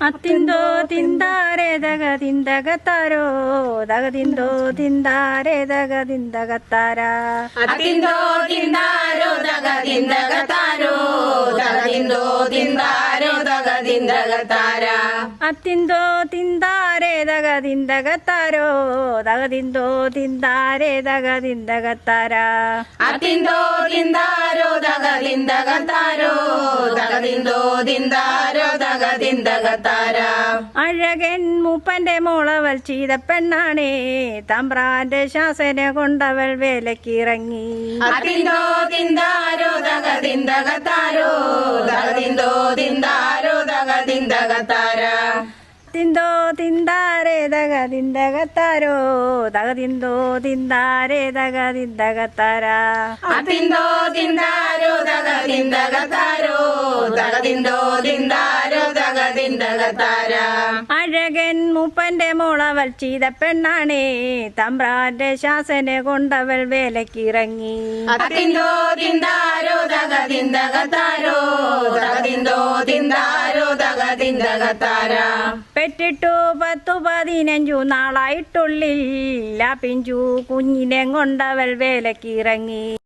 അത്തിന്തോ തിന്താരേ ദഗ തിന്തകത്താരോ ദഗ തിന്തോ തിന്താരേ ദഗ തിന്തകത്താര അത്തിന്തോ തിന്താരോ തക തിന്തകത്താരോ തക തിന്തോ തിന്താരോ തക തിന്തകത്താര അത്തിന്തോ തിന്താരേ ദഗ തിന്തകത്താരോ ദഗ തിന്തോ തിന്താരേ ദഗ തിന്തകത്താര അത്തിന്തോ തിന്താരോ തക തിന്തകത്താരോ തക തിന്തോ തിന്താരോ തക തിന്തകത്താര അഴകൻ മൂപ്പന്റെ മോളവൾ ചെയ്ത പെണ്ണാണേ. തമ്പ്രാന്റെ ശാസന കൊണ്ടവൾ വേലക്കിറങ്ങി. അതിന്തോ തിന്താരോ തക തിന്തകത്താരോ തക തിന്തോ തിന്താരോ തക തിന്തകത്താര തിന്തോ തിന്താരേ ദഗ തിന്തകത്താരോ ദഗ തിന്തോ തിന്താരേ ദഗ തിന്തകത്താര അത്തിന്തോ തിന്താരോ തക തിന്തകത്താരോ തിന്താരോ അഴകൻ മൂപ്പന്റെ മോളവൾ ചെയ്ത പെണ്ണാണേ. തമ്പ്രാന്റെ ശാസന കൊണ്ടവൾ വേലക്കിറങ്ങി. തിന്താരോ തിന്താരോ തക പെറ്റിട്ടു പത്തു പതിനഞ്ചു നാളായിട്ടുള്ളില്ല പിഞ്ചു കുഞ്ഞിനെ കൊണ്ടവൾ വേലക്കിറങ്ങി.